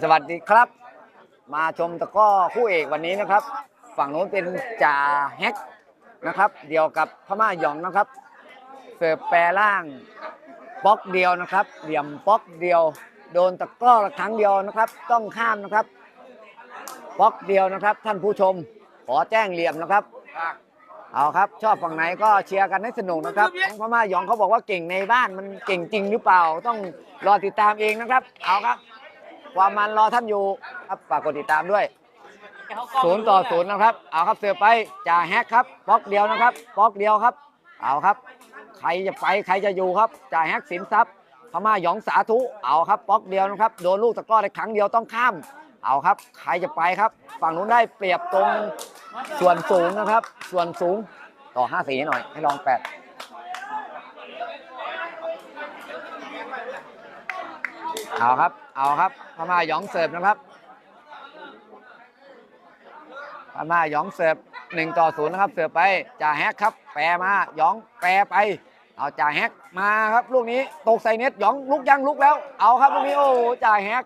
สวัสดีครับ มาชมตะก้อคู่เอกวันนี้นะครับ ฝั่งโน้นเป็นจ่าแฮกนะครับ เดียวกับพม่าหยองนะครับ เสิร์ฟแปรล่างป๊อกเดียวนะครับ เหลี่ยมป๊อกเดียว โดนตะก้อครั้งเดียวนะครับ ต้องข้ามนะครับป๊อกเดียวนะครับ ท่านผู้ชมขอแจ้งเหลี่ยมนะครับ เอาครับ ชอบฝั่งไหนก็เชียร์กันให้สนุกนะครับพม่าหยองเขาบอกว่าเก่งในบ้านมันเก่งจริงหรือเปล่า ต้องรอติดตามเองนะครับ เอาครับ ความมันรอท่านอยู่ครับฝากกดติดตามด้วยศูนย์ต่อศูนย์นะครับเอาครับเสือไปจ่าแฮกครับบล็อกเดียวนะครับบล็อกเดียวครับ เอาครับ ใครจะไปใครจะอยู่ครับจ่าแฮกสินทรัพย์พม่าหยองสาธุเอาครับบล็อกเดียวนะครับโดนลูกตะกร้อได้ครั้งเดียวต้องข้าม เอาครับ ใครจะไปครับ ฝั่งนู้นได้เปรียบตรงส่วนสูงนะครับ ส่วนสูงต่อ5สีหน่อยให้ลองแปด เอาครับ เอาครับพม่าหยองเสิร์ฟนะครับพม่าหยองเสิร์ฟหนึ่งต่อศูนย์นะครับ เสิร์ฟไปจ่าแฮกครับ แปรมาหยองแปรไป เอาจ่าแฮกมาครับ ลูกนี้ตกใส่เน็ตหยองลุกยังลุกแล้ว เอาครับลูกนี้โอ้จ่าแฮก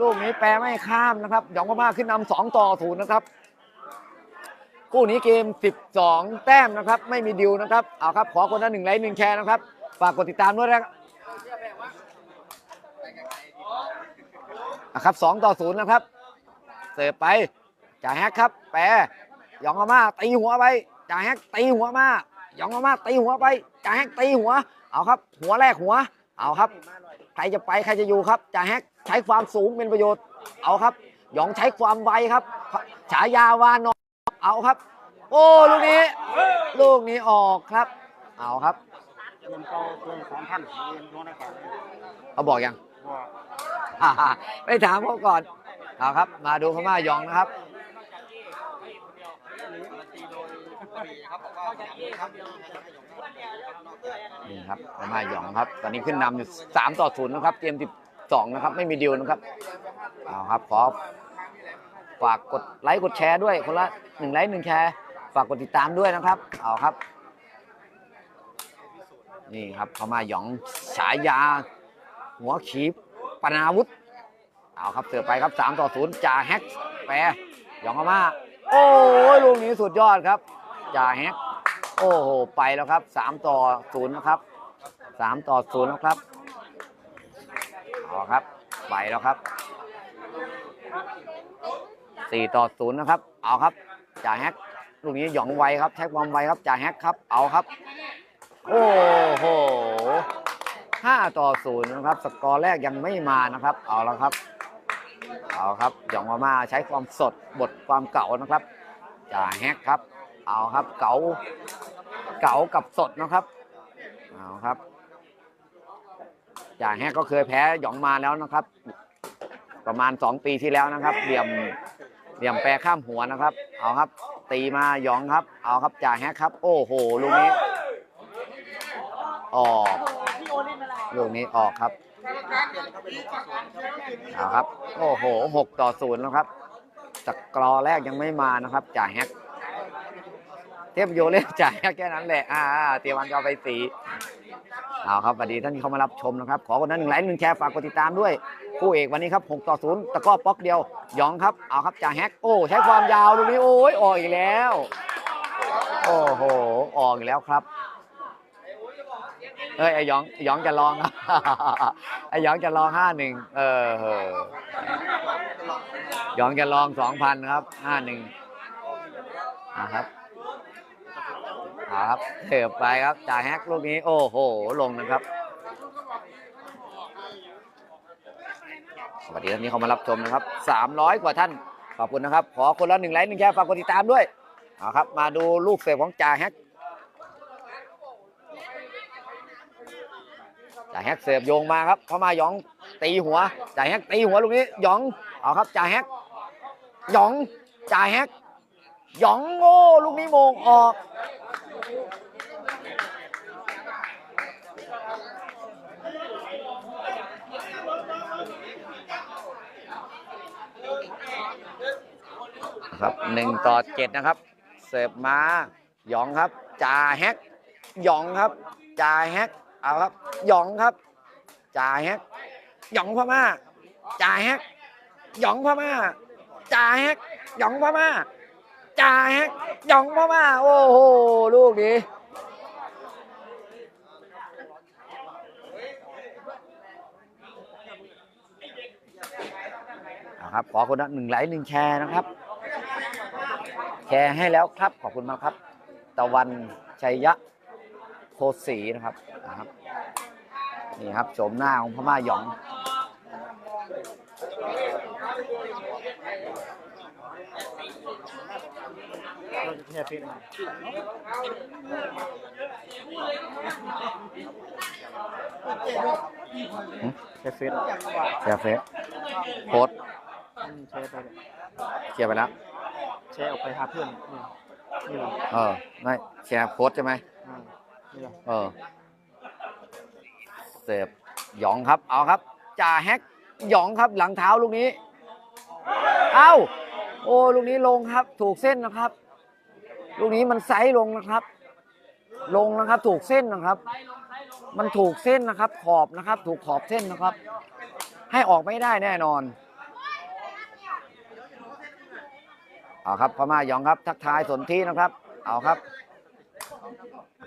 ลูกนี้แปรไม่ข้ามนะครับหยองพม่าขึ้นนำสองต่อศูนย์นะครับคู่นี้เกม 12 แต้มนะครับ ไม่มีดิวนะครับ เอาครับ ขอคนละหนึ่งไลค์หนึ่งแชร์นะครับ ฝากกดติดตามด้วยนะครับ นะครับสองต่อศูนย์นะครับ เสิร์ฟไปจ่าแฮกครับ แปรหยองอาม่าตีหัวไปจ่าแฮกตีหัวมาหยองอาม่าตีหัวไปจ่าแฮกตีหัว เอาครับ หัวแรกหัว เอาครับ ใครจะไปใครจะอยู่ครับจ่าแฮกใช้ความสูงเป็นประโยชน์ เอาครับหยองใช้ความไวครับ ฉายาวานอนเอาครับ โอ้ลูกนี้ ลูกนี้ออกครับ เอาครับเรียนเก่าเรียนสองพันเรียนช่วงนั้นก่อนเขาบอกยังว่าอ่า ไปถามเขาก่อนเอาครับ มาดูพม่ายองนะครับนี่ครับพม่ายองครับ ตอนนี้ขึ้นนำอยู่3ต่อ0นย์นะครับเกม12นะครับ ไม่มีดิวนะครับเอาครับขอฝากกดไลค์กดแชร์ด้วยคนละหนึ่งไลค์หนึ่งแชร์ฝากกดติดตามด้วยนะครับ เอาครับ นี่ครับพม่ายองฉายา หัวขีบ ปนาวุธเอาครับเสือไปครับ3ต่อ0จ่าแฮกแปรยองอามาโอ้ยลูกนี้สุดยอดครับจ่าแฮกโอ้โหไปแล้วครับ3ต่อ0นะครับ3ต่อ0แล้วครับเอาครับไปแล้วครับ4ต่อ0นะครับ เอาครับจ่าแฮกลูกนี้หยองไวครับใช้ความไวครับจ่าแฮกครับเอาครับ โอ้โห 5 ต่อ0นะครับ สกอร์แรกยังไม่มานะครับ เอาล้วครับ เอาครับยองมามาใช้ความสดบทความเก่านะครับจ่าแฮกครับ เอาครับเก๋าเก๋ากับสดนะครับ เอาครับจ่าแฮกก็เคยแพ้หยองมาแล้วนะครับ ประมาณ 2 ปีที่แล้วนะครับเหลี่ยมเหลี่ยมแปรข้ามหัวนะครับ เอาครับ ตีมาหยองครับ เอาครับจ่าแฮกครับ โอ้โหลูกนี้ออก ลูกนี้ออกครับเอาครับ โอ้โหหกต่อศูนย์แล้วครับสกรอแรกยังไม่มานะครับ จ่าแฮก เทพโยเล่จ่าแฮกแค่นั้นแหละ อ่า เตียวันจะเอไปสีเอาครับสวัสดีท่านที่เข้ามารับชมนะครับ ขอคนนั้นหนึ่งไลค์หนึ่งแชร์ฝากกดติดตามด้วย คู่เอกวันนี้ครับ6ต่อ0ตะก้อป๊อกเดียว หยองครับ เอาครับจ่าแฮก โอ้ ใช้ความยาวลูกนี้ โอ้ยออกอีกแล้ว โอ้โห ออกอีกแล้วครับ เอ้ยไอ้หยองหยองจะลอง ไอ้หยองจะลองห้าหนึ่งเออเออหยองจะลองสองพันครับห้าหนึ่งอ่าครับอ่าครับเถิบไปครับจ่ายแฮกลูกนี้ โอ้โห ลงนะครับ สวัสดีท่านนี้เขามารับชมนะครับสามร้อยกว่าท่าน ขอบคุณนะครับ ขอคนละหนึ่งไลค์หนึ่งแชร์ฝากกดติดตามด้วยเอาครับ มาดูลูกเสิร์ฟของจ่าแฮก จ่าแฮกเสิร์ฟโยงมาครับเข้ามาหยองตีหัวจ่าแฮกตีหัวลูกนี้หยองเอาครับจ่าแฮกหยองจ่าแฮกหยองโง่ลูกนี้โมงออกครับหนึ่งต่อเจ็ดนะครับ เสิร์ฟมาหยองครับจ่าแฮกหยองครับจ่าแฮก เอาครับ หยองครับจ่าแฮกหยองพม่าจ่าแฮกหยองพม่าจ่าแฮกหยองพม่าจ่าแฮกหยองพม่าโอ้โหลูกนี้ครับขอคนละหนึ่งไลค์หนึ่งแชร์นะครับ แชร์ให้แล้วครับขอบคุณมากครับ ตะวันชัยยะ โคสีนะครับนะครับ นี่ครับโฉมหน้าของพม่าหยองเราจะแค่ฟิตมาแค่ฟิตแชร์เฟซโพสต์แชร์ไปเคลียร์ไปแล้วแชร์ออกไปหาเพื่อนนี่นี่เหรอเออไม่แชร์โพสต์ใช่ไหมอ่านี่ เออเสิร์ฟหยองครับ เอาครับจ่าแฮกหยองครับหลังเท้าลูกนี้ เอ้า โอ้ลูกนี้ลงครับ ถูกเส้นนะครับ ลูกนี้มันไซส์ลงนะครับ ลงนะครับ ถูกเส้นนะครับ มันถูกเส้นนะครับ ขอบนะครับ ถูกขอบเส้นนะครับ ให้ออกไม่ได้แน่นอนเอาครับพม่ายองครับ ทักทายสนที่นะครับ เอาครับ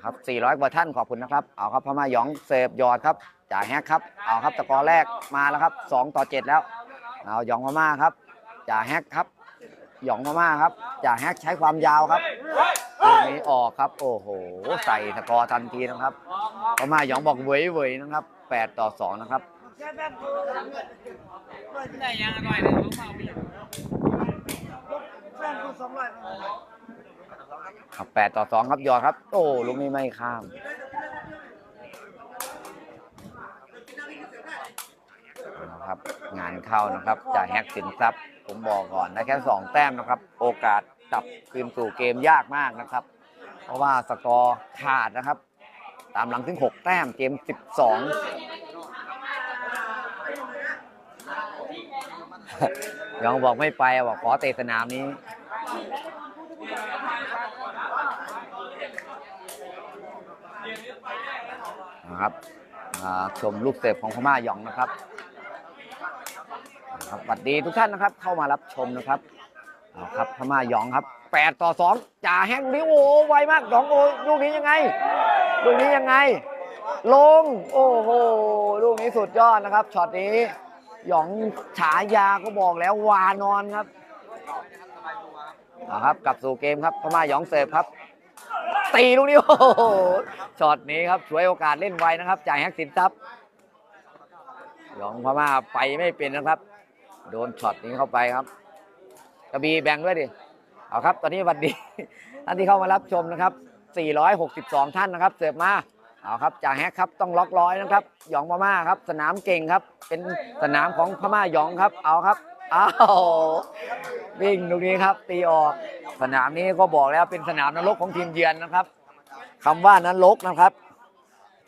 ครับ400 กว่าท่านขอบคุณนะครับ เอาครับพม่าหยองเสิร์ฟหยอดครับจ่ายแฮกครับ เอาครับตะกอแรกมาแล้วครับ 2 ต่อ 7 แล้ว เอาหยองพม่าครับจ่าแฮกครับ หยองพม่าครับจ่าแฮกใช้ความยาวครับลูกนี้ออกครับ โอ้โห ใส่ตะกอทันทีนะครับพม่าหยองบอกเว่ยๆนะครับ 8 ต่อ 2 นะครับได้ยังอร่อยเลยลูกเมาไปอยู่ ครับ8ต่อ2ครับยอดครับ โอ้ลูกนี้ไม่ข้ามนะครับงานเข้านะครับจ่าแฮกสินทรัพย์ผมบอกก่อนได้แค่2แต้มนะครับ โอกาสกลับคืนสู่เกมยากมากนะครับ เพราะว่าสกอร์ขาดนะครับ ตามหลังถึง 6 แต้มเกม 12ยังบอกไม่ไปบอกขอเตะสนามนี้ นะครับชมลูกเสิร์ฟของพม่าหยองนะครับครับสวัสดีทุกท่านนะครับ เข้ามารับชมนะครับเอาครับพม่าหยองครับ8ต่อ2จ่าแฮงลูกนี้โอ้ไวมากหยองโอ้ลูกนี้ยังไง ลูกนี้ยังไง ลง โอ้โหลูกนี้สุดยอดนะครับช็อตนี้หยองฉายาก็บอกแล้ววานอนครับเอาครับกลับสู่เกมครับพม่าหยองเสิร์ฟครับ ตีลูกนี้โอ้โหช็อตนี้ครับช่วยโอกาสเล่นไวนะครับ จ่ายแฮกสินทรัพย์หยองพม่าไปไม่เป็นนะครับ โดนช็อตนี้เข้าไปครับ กระบีแบ่งด้วยดิ เอาครับ ตอนนี้สวัสดีท่านที่เข้ามารับชมนะครับ 462 ท่านนะครับ เสิร์ฟมา เอาครับจ่าแฮกครับ ต้องล็อกร้อยนะครับ หยองพม่าครับ สนามเก่งครับ เป็นสนามของพม่าหยองครับ เอาครับ อ้าววิ่งตรงนี้ครับ ตีออก สนามนี้ก็บอกแล้วเป็นสนามนรกของทีมเยือนนะครับคำว่านรกนะครับ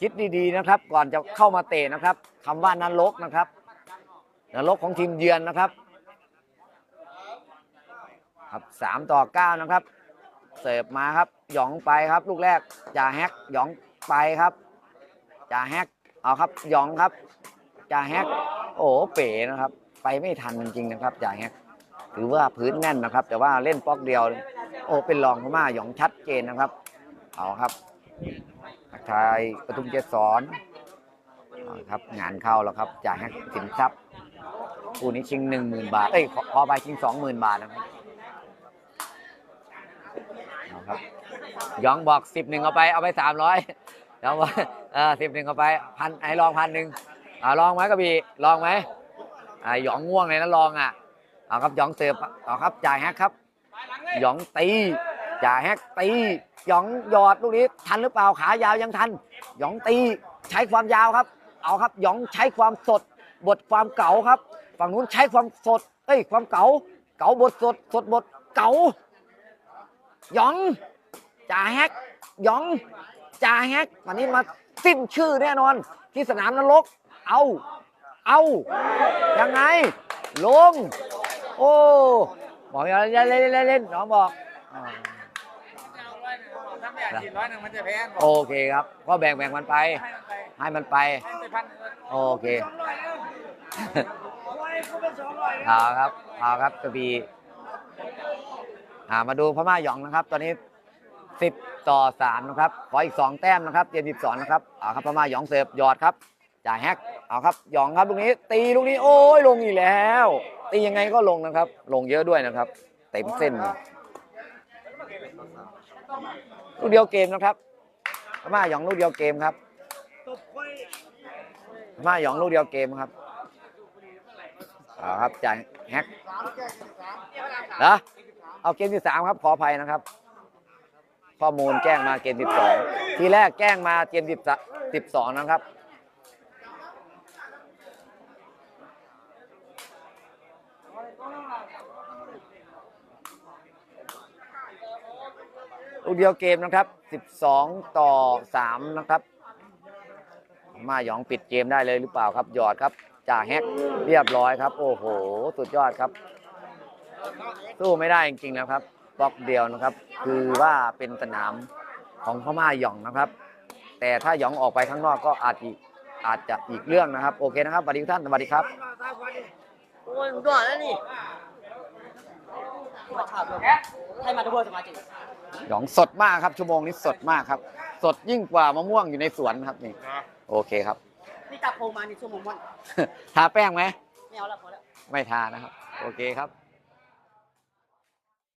คิดดีๆนะครับ ก่อนจะเข้ามาเตะนะครับคำว่านรกนะครับนรกของทีมเยือนนะครับ ครับสามต่อเก้านะครับ เสิร์ฟมาครับ หยองไปครับ ลูกแรกจ่าแฮกหยองไปครับจ่าแฮกเอาครับหยองครับจ่าแฮกโอ้เป๋นะครับ ไปไม่ทันจริงๆนะครับจ่าแฮกถือว่าพื้นแน่นนะครับ แต่ว่าเล่นป๊อกเดียว โอ้เป็นรองพม่าหยองชัดเจนนะครับ เอาครับทักทายปทุมเจสอนครับงานเข้าแล้วครับจ่าแฮกสินทรัพย์คู่นี้ชิงหนึ่งหมื่นบาทเอ้ยขอขอไปชิงสองหมื่นบาทนะครับเอาครับหยองบอกสิบหนึ่งเอาไปเอาไปสามร้อยแล้วว่าเออสิบหนึ่งเอาไปพันให้ลองพันหนึ่งอ่าลองไหมกระบี่ลองไหม อหยองง่วงเลยนะลองอะเอาครับหยองเสิร์ฟเอาครับจ่ายแฮกครับหยองตีจ่ายแฮกตีหยองหยอดลูกนี้ทันหรือเปล่าขายาวยังทันหยองตีใช้ความยาวครับ เอาครับหยองใช้ความสด บทความเก่าครับ ฝั่งนู้นใช้ความสดเอ้ยความเก่าเก่าบทสดสดบทเก่าหยองจ่าแฮกหยองจ่าแฮกวันนี้มาสิ้นชื่อแน่นอน ที่สนามนรก เอา เอายังไง ลง โอ้บอกอย่าเล่นเล่นเล่นเล่นน้องบอกอ่าถ้าไม่อยากกินร้อยหนึ่งมันจะแพ้บอโอกเคครับ ก็แบ่งแบ่งมันไป ให้มันไปให้มันไปให้ไปพันโอเคเอาครับเอาครับกระบี่อ่ามาดูพม่าหยองนะครับ ตอนนี้สิบต่อสามนะครับ ขออีกสองแต้มนะครับเตรียมสิบสองนะครับเอาครับพม่าหยองเสิร์ฟหยอดครับ จ่ายแฮกเอาครับหยองครับลูกนี้ ตีลูกนี้โอ้ยลงอีกแล้ว ตียังไงก็ลงนะครับ ลงเยอะด้วยนะครับ เต็มเส้นลูกเดียวเกมนะครับพม่าหยองลูกเดียวเกมครับพม่าหยองลูกเดียวเกมครับเอาครับจ่ายแฮกนะเอาเกมที่สามครับขออภัยนะครับ ข้อมูลแจ้งมาเกม12ทีแรกแจ้งมาเกม10 12นะครับ ลูกเดียวเกมนะครับ 12 ต่อ 3 นะครับ มาหยองปิดเกมได้เลยหรือเปล่าครับหยอดครับจ่าแฮกเรียบร้อยครับ โอ้โห สุดยอดครับสู้ไม่ได้จริงๆนะครับบล็อกเดียวนะครับ คือว่าเป็นสนามของพม่าหยองนะครับ แต่ถ้าหยองออกไปข้างนอกก็อาจอีกอาจจะอีกเรื่องนะครับ โอเคนะครับสวัสดีทุกท่านสวัสดีครับโอ้ยมึงก่อนแล้วนี่มาฉาบเลยให้มาทุกคนสมาจิ หยองสดมากครับชั่วโมงนี้สดมากครับ สดยิ่งกว่ามะม่วงอยู่ในสวนครับนี่โอเคครับ นี่จับโพงมานี่ชั่วโมงวันทาแป้งไหมไม่เอาละพอแล้ว ไม่ทานะครับ โอเคครับ